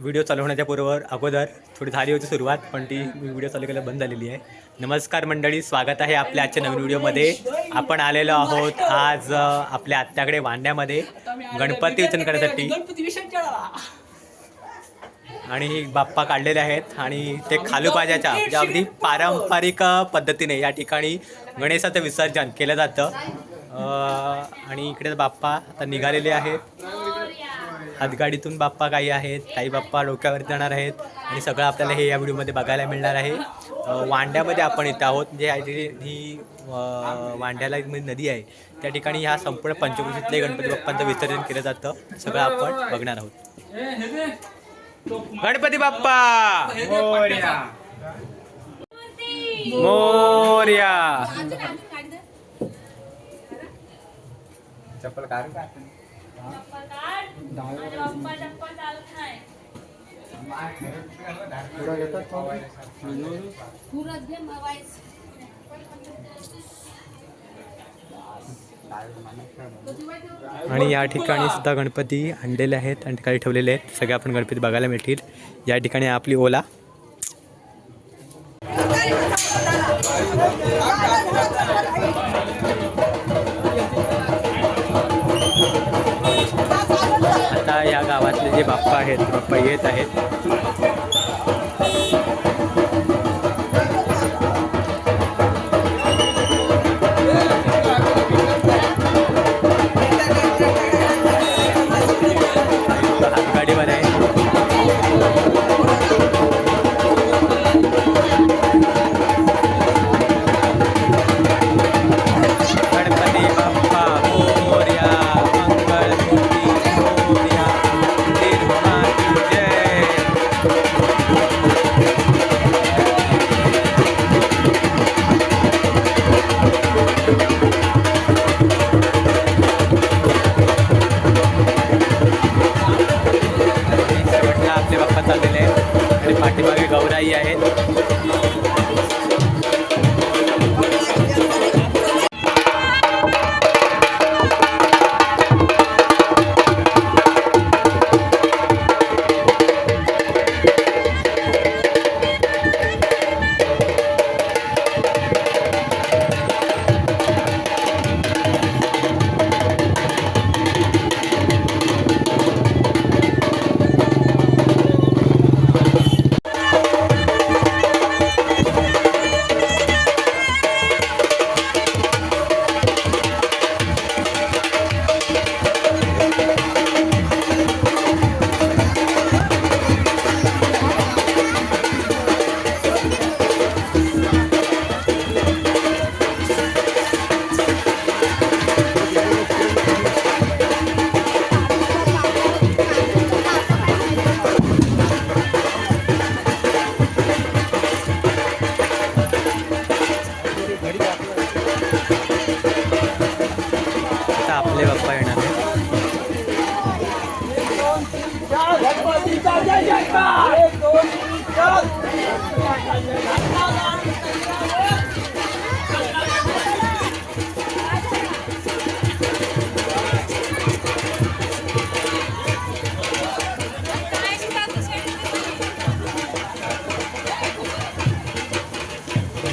Video चालवण्याच्या पूर्वर अगोदर थोडी झाली होती सुरुवात पण ती व्हिडिओ चालू केला बंद झालेली आहे. नमस्कार मंडळी स्वागत आहे आपल्या आजच्या नवीन व्हिडिओमध्ये आपण आलेलो आहोत आज आपल्या आत्याकडे वांड्यामध्ये गणपती विचन करण्यासाठी. आणि बाप्पा काढलेले आहेत आणि ते खालूबाजाच्या म्हणजे अगदी पारंपरिक पद्धतीने या ठिकाणी गणेशाचं विसर्जन केलं जातं. आणि इकडे बाप्पा आता निघालेले आहेत. हातगाडीतून बाप्पा काही आहेत काही बाप्पा डोक्यावर जाणार आहेत आणि सगळं आपल्याला हे या व्हिडिओमध्ये बघायला मिळणार आहे. वांड्यामध्ये आपण इथं आहोत म्हणजे या ही वांड्याला म्हणजे नदी आहे. त्या ठिकाणी ह्या संपूर्ण पंचकृषीतले गणपती बाप्पांचं विसर्जन केलं जातं. सगळं आपण बघणार आहोत. गणपती बाप्पा! मोर्या! चप्पल काढ का आणि या ठिकाणी सुद्धा गणपती आणलेले आहेत आणि काही ठेवलेले आहेत. सगळे आपण गणपती बघायला मिळतील. या ठिकाणी आपली ओला. बाप्पा आहेत बाप्पा येत आहेत.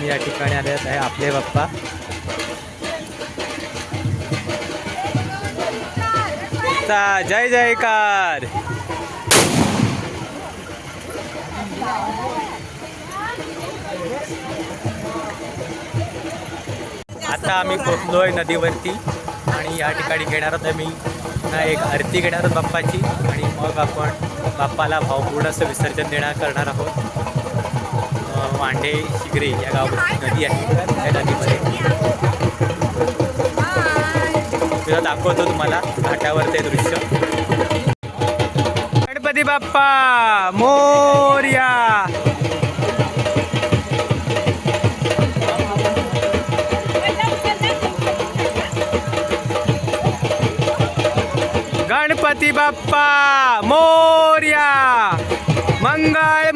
या ठिकाणी आले आहे आपले बाप्पा. चा जय जयकार. आता आम्ही पोचलोय नदीवरती आणि या ठिकाणी घेणार आहोत आम्ही. एक आरती घेणार आहोत बाप्पाची आणि मग आपण बाप्पाला भावपूर्ण असं विसर्जन देणार करणार आहोत. वांडे शिगरे या गावात नदी आहे. त्या नदीमध्ये. तुला दाखवतो तुम्हाला घाटावर ते दृश्य. गणपती बाप्पा मोर्या. गणपती बाप्पा मोर्या. मंगळ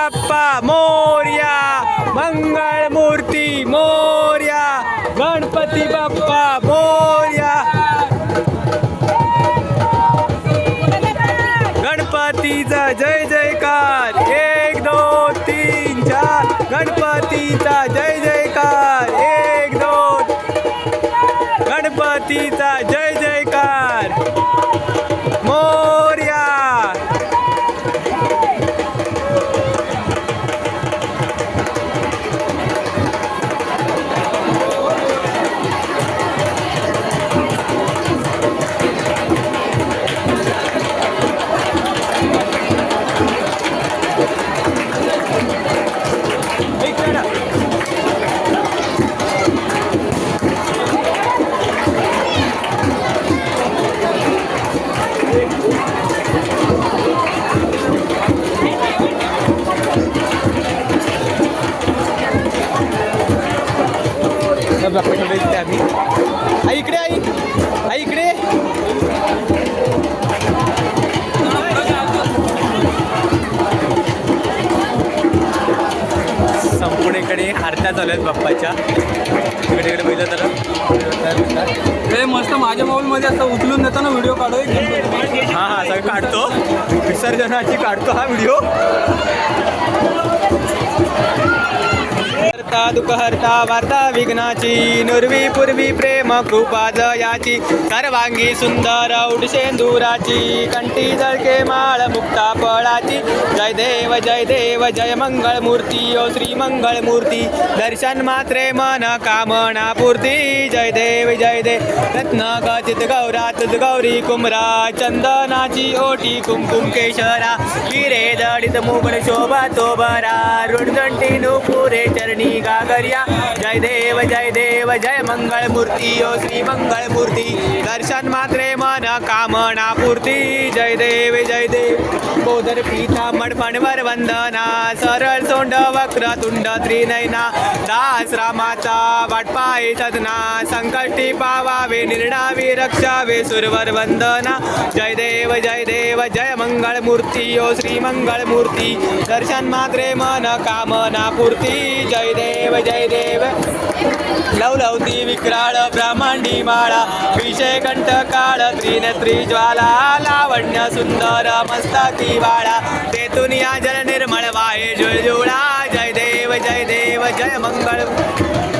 बाप्पा मोर्या मंगळ मूर्ती मोर्या गणपती बाप्पा मोर्या. गणपतीचा जय जयकार. इकडे बघितलं तर हे मस्त माझ्या मोबाईलमध्ये असं उचलून देताना व्हिडिओ काढू हां हां हा सगळं काढतो. विसर्जनाची काढतो हा व्हिडिओ हरता दुखहर्ता हरता वार्ता विघ्नाची नुर्वी पूर्वी प्रेम कृपा जयाची सर्वांगी सुंदर उडशेंदुराची कंठी जळके माळ मुक्ता फळाची. जय देव जय देव जय मंगळ मूर्ती ओ श्री मंगळ मूर्ती दर्शन मात्रे मन कामना पूर्ती. जय देव जय देव रत्न गचित गौरात गौरी कुमरा चंदनाची ओटी कुमकुम केशरा. हिरे दडित मुगल शोभा तो बरा रुडदंटी नुपुरे चरणी गागरिया जय देव जय देव जय मंगळ मूर्ती ओ श्री मंगळ मूर्ती दर्शन मात्रे मन कामना पूर्ती। जय देव जय देव। बोधर पीता मडपणवर वंदना सरळ सोंड वक्र तुंड त्रिनयना दास रामाचा वाटपाय सदना संकष्टी पावावे निर्णावे रक्षावे सुरवर वंदना. जय देव जय देव जय मंगळ मूर्ती ओ श्री मंगळ मूर्ती दर्शन मात्रे मन कामना पूर्ती. जय देव जय देव. लवलवती विक्राळ ब्रह्मांडी माळा. विषय कंठ काळ त्रिनेत्री ज्वाला लावण्य सुंदर मस्तक वाळा तेथून या जल निर्मळ वाहे जुळजुळा जय देव जय देव जय मंगळ.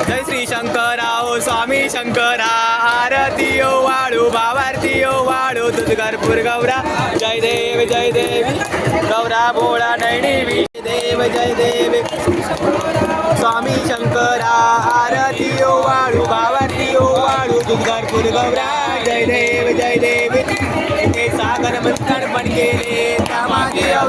जय श्री शंकरा ओ स्वामी शंकरा आरती ओ वाळू भावारती ओ वाळू तुझगरपूर गौरा. जय देव जय देवी गौरा भोळा नैणी देव जय देव. स्वामी शंकरा आरती ओ वाळू भावारती ओ वाळू दुर्गापूर गौरा. जय देव जय देव. ते सागर मंथन पण केले.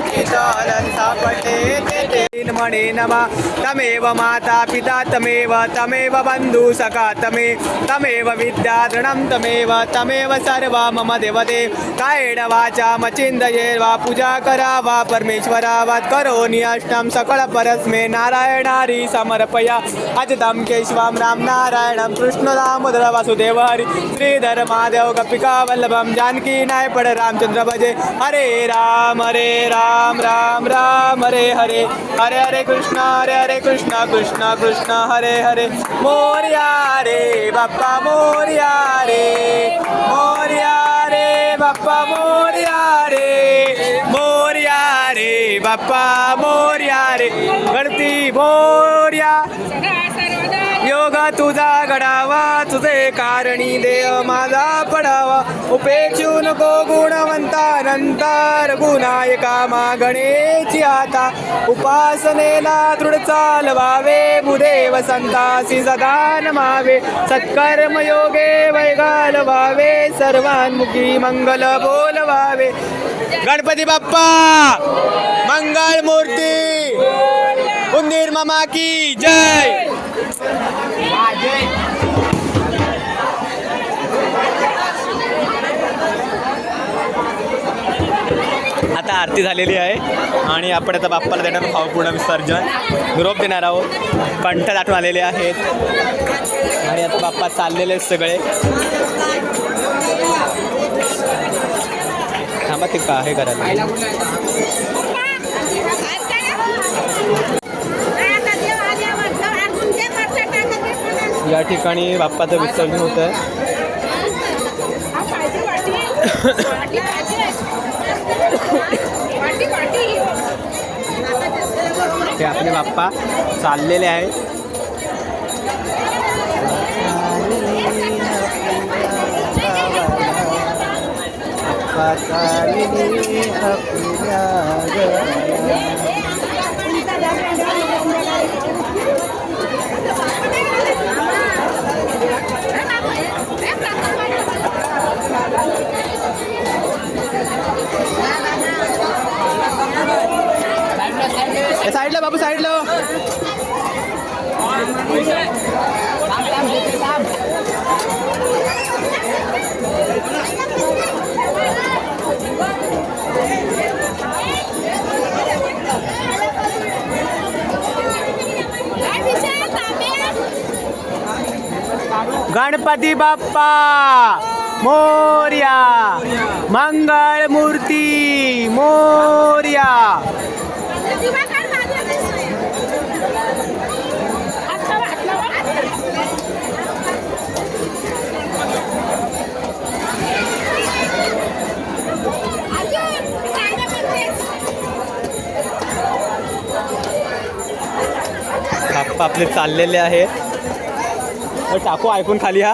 தூக்கி தாளன் சாப்பிட்டே सापडले ते नमा। तमेव माता पिता तमेव तमेव बंधू सखा तमे तमेव विद्या दृढं तमेव तमेव सर्व मम देवदेव कायेण वाचा मचिंदये वा पूजा करा वा परमेश्वरा परमेश्वरावात करो नियष्टम सकळ परस्मे नारायणारी समर्पया। अजितं केशवं राम नारायणं कृष्ण दामोदर वासुदेव हरि। श्रीधर महादेव कपिका वल्लभम जानकी नायपड रामचंद्र भजे। हरे राम हरे राम राम राम हरे हरे हरे। हरे कृष्ण हरे हरे कृष्ण कृष्ण कृष्ण हरे हरे। मोर्या रे बाप्पा मोर्या रे। मोर्या रे बाप्पा मोर्या रे। मोर्या रे बाप्पा मोर्या रे। गणती मोर्या। तुझा तुझा घडावा तुझे कारणी देव माझा पडावा. उपेक्षू नको गुणवंता नंतर गुणायका मागणेची आता. उपासनेला दृढ चालवावे भूदेव संतासी सदान मावे. सत्कर्म योगे वैगाल व्हावे सर्वांमुखी मंगल बोलवावे. गणपती बाप्पा मंगळ मूर्ती. उंदीर मामा की जय. आता आरती झालेली आहे आणि आपण आता बाप्पाला देणार भावपूर्ण विसर्जन. निरोप देणार आहोत. कंठ दाटून आलेले आहेत. आणि आता बाप्पा चाललेले आहेत सगळे. थांबा ते का हे करायला या ठिकाणी बाप्पाचं विसर्जन होत आहे. ते आपले बाप्पा चाललेले आहेत. बाप्पा साईडला बाबू साईडला. गणपती बाप्पा मोर्या मंगळ मूर्ती मोर्या. आपले चाललेले आहे टाकू ऐकून खाली हा.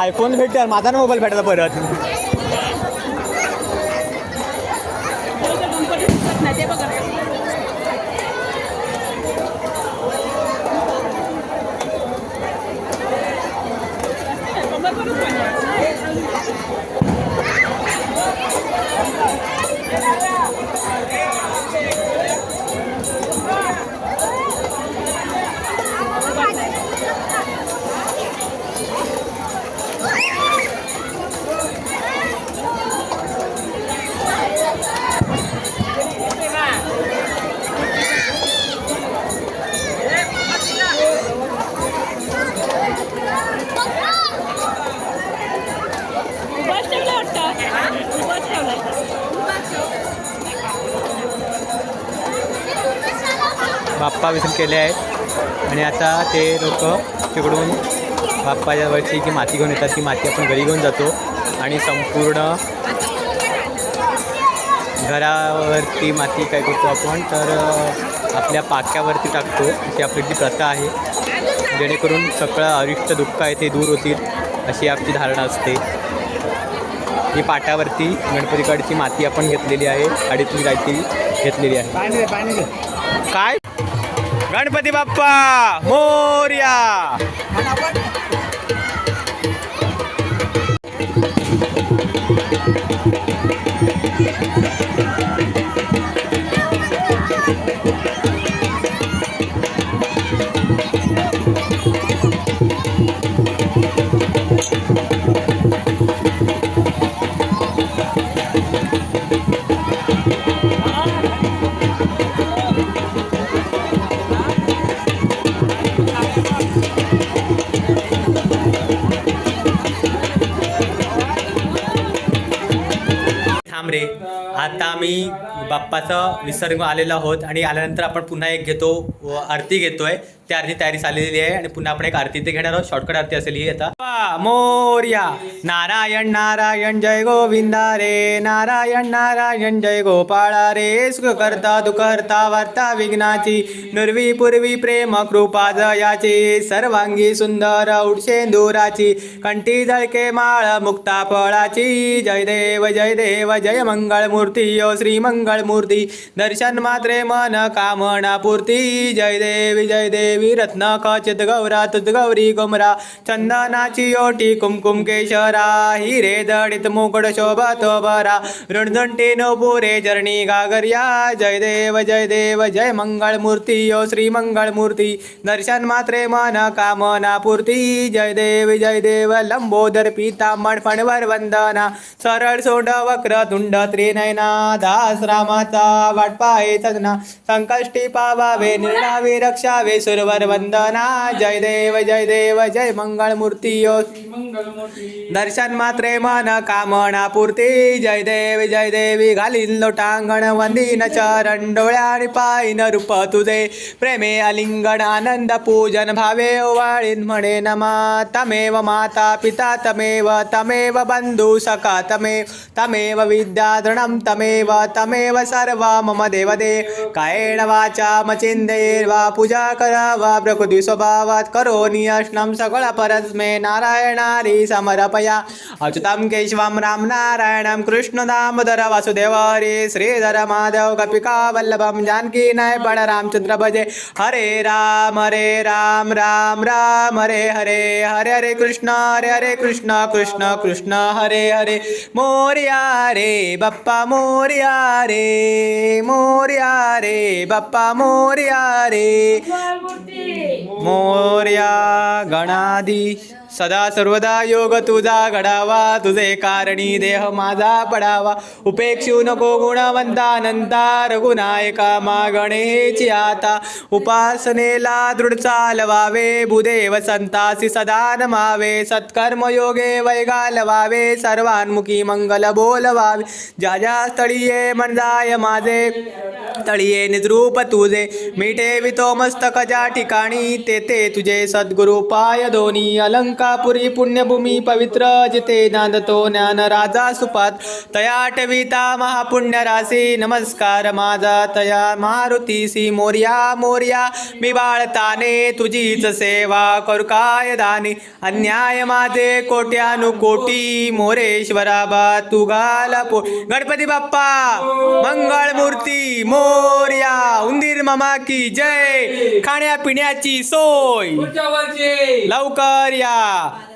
आयफोन भेटेल माझा ना मोबाईल भेटायला परत. केले आहेत. आणि आता ते लोक तिकडून बाप्पाच्या वरची जी माती घेऊन येतात ती माती आपण घरी घेऊन जातो. आणि संपूर्ण घरावरती माती काय करतो आपण तर आपल्या पाक्यावरती टाकतो. अशी आपली जी प्रथा आहे. जेणेकरून सगळं अरिष्ट दुःख आहे ते दूर होतील अशी आपली धारणा असते. ही पाटावरती गणपतीकडची माती आपण घेतलेली आहे. अडीतून काहीतरी घेतलेली आहे. काय? गणपती बाप्पा मोर्या. रे. आता आम्ही बाप्पाचं विसर्ग आलेला आहोत आणि आल्यानंतर आपण पुन्हा एक घेतो आरती आरती घेतोय. त्या आरती तयारी चाललेली आहे आणि पुन्हा आपण एक आरती ते घेणार आहोत. शॉर्टकट आरती असेल ही. आता मोर्या. नारायण नारायण जय गोविंदा रे. नारायण नारायण जय गोपाळा रे. सुख करता दुखर्ता वार्ता विघ्नाची नुर्वी पूर्वी प्रेम कृपा जयाची सर्वांगी सुंदर उडशेंदुराची कंठी जळके माळ मुक्ता फळाची. जय देव जय देव जय मंगळ मूर्ती ओ श्री मंगळ मूर्ती दर्शन मात्रे मन कामना पूर्ती. जय देवी जय देवी. रत्न खचित गौरा तुत गौरी गुमरा चंदनाची ओटी कुमकुम केशरा हिरे दडित मुकुट शोभत बरा ऋणदंटी नो पुरे चरणी गागर्या जय देव जय देव जय मंगळ मूर्ती ओ श्री मंगळ मूर्ती दर्शन मात्रे मन कामना पूर्ती जय देव जय देव लंबोदर पीतांबण फणवर वंदना सरळ सोंड वक्र तुंड त्रिनयना दास रामाचा नामाचा वाट पाहे सजना संकष्टी पावावे निर्णावे रक्षावे सुरव सुरवर वंदना जय देव जय देव जय मंगळ मूर्ती दर्शन मात्रे मन कामना पूर्ती। जय देव जय देवी घालीन लोटांगण वंदीन चरण डोळ्या पायीन रूप तुझे। प्रेमे अलिंगण आनंद पूजन भावे ओवाळीन म्हणे नमा। तमेव माता पिता तमेव तमेव बंधू सखा तमेव तमेव विद्या दृढं तमेव तमेव सर्व मम देवदे। कायेण वाचा मचिंदेर्वा पूजा वा प्रकृती स्वभावात करोनी अष्टम सकळ परस्मे नारायणारी समर्पया। अच्युतम केशवम राम नारायणं कृष्ण दामोदर वासुदेव हरे श्रीधर माधव कपिका वल्लभं जानकी नय पण रामचंद्र भजे। हरे राम हरे राम राम राम हरे हरे हरे हरे कृष्ण हरे हरे कृष्ण कृष्ण कृष्ण हरे हरे। मोर्या रे बाप्पा मोर्या रे मोर्या रे बाप्पा मोर्या रे। मोर्या गणाधीश सदा सर्वदा योग तुझा घडावा तुझे कारणी देह माझा पडावा. उपेक्षू नको गुणवंता अनंता रघुनायका मागणेची आता. उपासनेला दृढ चालवावे भूदेव संतासी सदा नमावे सत्कर्म योगे वैगालवावे सर्वान्मुखी मंगल बोलवावे. ज्या ज्या स्थळीये मन जाय माझे तळीये निद्रूप तुझे. मिठे वितो मस्तक ज्या ठिकाणी तेथे तुझे सद्गुरु पाय दोन्ही अलंकापुरी पुण्यभूमी पवित्र जिथे नांदतो ज्ञान राजा सुपात. तया टविता महापुण्य राशी नमस्कार माझा. तया मारुतीसी मोर्या मोर्या. मी बाळताने तुझीच सेवा करू काय दानी? अन्याय माझे कोट्यानुकोटी मोरेश्वरा बा तू घाला पो. गणपती बाप्पा मंगळ मूर्ती मोर्या. उंदीर मामा की जय. खाण्यापिण्याची सोय. लवकर या. Aleluya.